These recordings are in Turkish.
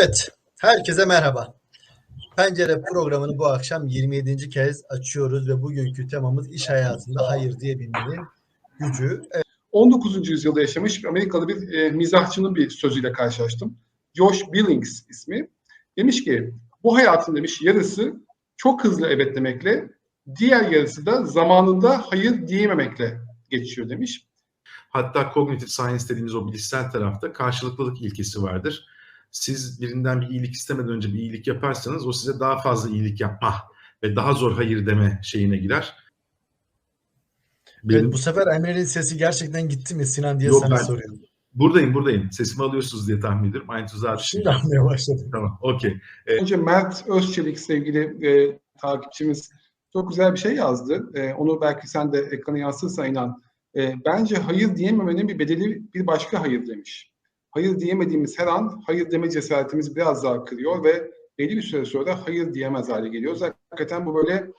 Evet, herkese merhaba. Pencere programını bu akşam 27. kez açıyoruz ve bugünkü temamız iş hayatında hayır diyebilmenin gücü. Evet, 19. yüzyılda yaşamış bir Amerikalı bir e, mizahçının bir sözüyle karşılaştım. Josh Billings ismi. Demiş ki bu hayatın demiş yarısı çok hızlı evet demekle diğer yarısı da zamanında hayır diyememekle geçiyor demiş. Hatta cognitive science dediğimiz o bilişsel tarafta karşılıklılık ilkesi vardır. Siz birinden bir iyilik istemeden önce bir iyilik yaparsanız o size daha fazla iyilik yapma ve daha zor hayır deme şeyine girer. Benim, evet, bu sefer Emre'nin sesi gerçekten gitti mi Sinan diye Yok, sana ben- soruyorum. buradayım buradayım. Sesimi alıyorsunuz diye tahmin ediyorum. Aynı tuzağa Şimdi anlamaya başladım. Tamam, okey. Önce Mert Özçelik sevgili e, takipçimiz çok güzel bir şey yazdı. E, onu belki sen de ekrana yansırsa inan. E, bence hayır diyememenin bir bedeli bir başka hayır demiş. Hayır diyemediğimiz her an hayır deme cesaretimiz biraz daha kırıyor ve belli bir süre sonra hayır diyemez hale geliyoruz. Hakikaten bu böyle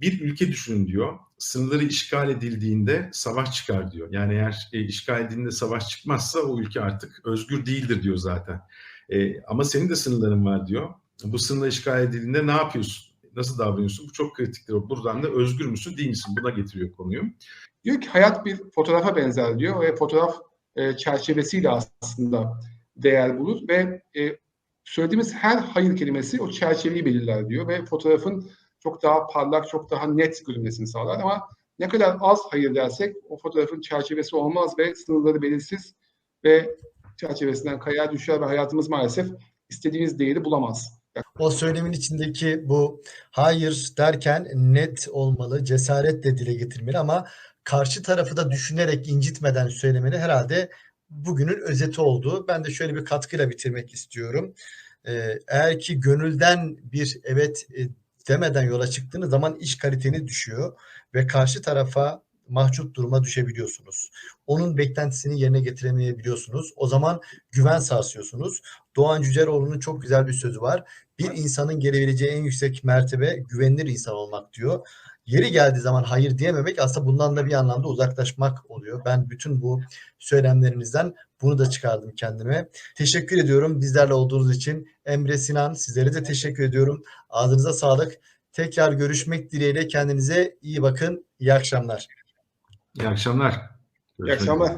bir ülke düşünün diyor. Sınırları işgal edildiğinde savaş çıkar diyor. Yani eğer e, işgal edildiğinde savaş çıkmazsa o ülke artık özgür değildir diyor zaten. E, ama senin de sınırların var diyor. Bu sınırlar işgal edildiğinde ne yapıyorsun? Nasıl davranıyorsun? Bu çok kritiktir. Buradan da özgür müsün değil misin? Buna getiriyor konuyu. Diyor ki hayat bir fotoğrafa benzer diyor ve fotoğraf e, çerçevesiyle aslında değer bulur ve e, söylediğimiz her hayır kelimesi o çerçeveyi belirler diyor ve fotoğrafın çok daha parlak, çok daha net görünmesini sağlar ama ne kadar az hayır dersek o fotoğrafın çerçevesi olmaz ve sınırları belirsiz ve çerçevesinden kayar düşer ve hayatımız maalesef istediğimiz değeri bulamaz. O söylemin içindeki bu hayır derken net olmalı, cesaretle dile getirmeli ama karşı tarafı da düşünerek incitmeden söylemeli herhalde bugünün özeti oldu. Ben de şöyle bir katkıyla bitirmek istiyorum. Ee, eğer ki gönülden bir evet e, demeden yola çıktığınız zaman iş kaliteniz düşüyor ve karşı tarafa mahcup duruma düşebiliyorsunuz. Onun beklentisini yerine getiremeyebiliyorsunuz. O zaman güven sarsıyorsunuz. Doğan Cüceloğlu'nun çok güzel bir sözü var. Bir insanın gelebileceği en yüksek mertebe güvenilir insan olmak diyor. Yeri geldiği zaman hayır diyememek aslında bundan da bir anlamda uzaklaşmak oluyor. Ben bütün bu söylemlerinizden bunu da çıkardım kendime. Teşekkür ediyorum bizlerle olduğunuz için. Emre Sinan sizlere de teşekkür ediyorum. Ağzınıza sağlık. Tekrar görüşmek dileğiyle kendinize iyi bakın. İyi akşamlar. İyi akşamlar. İyi akşamlar.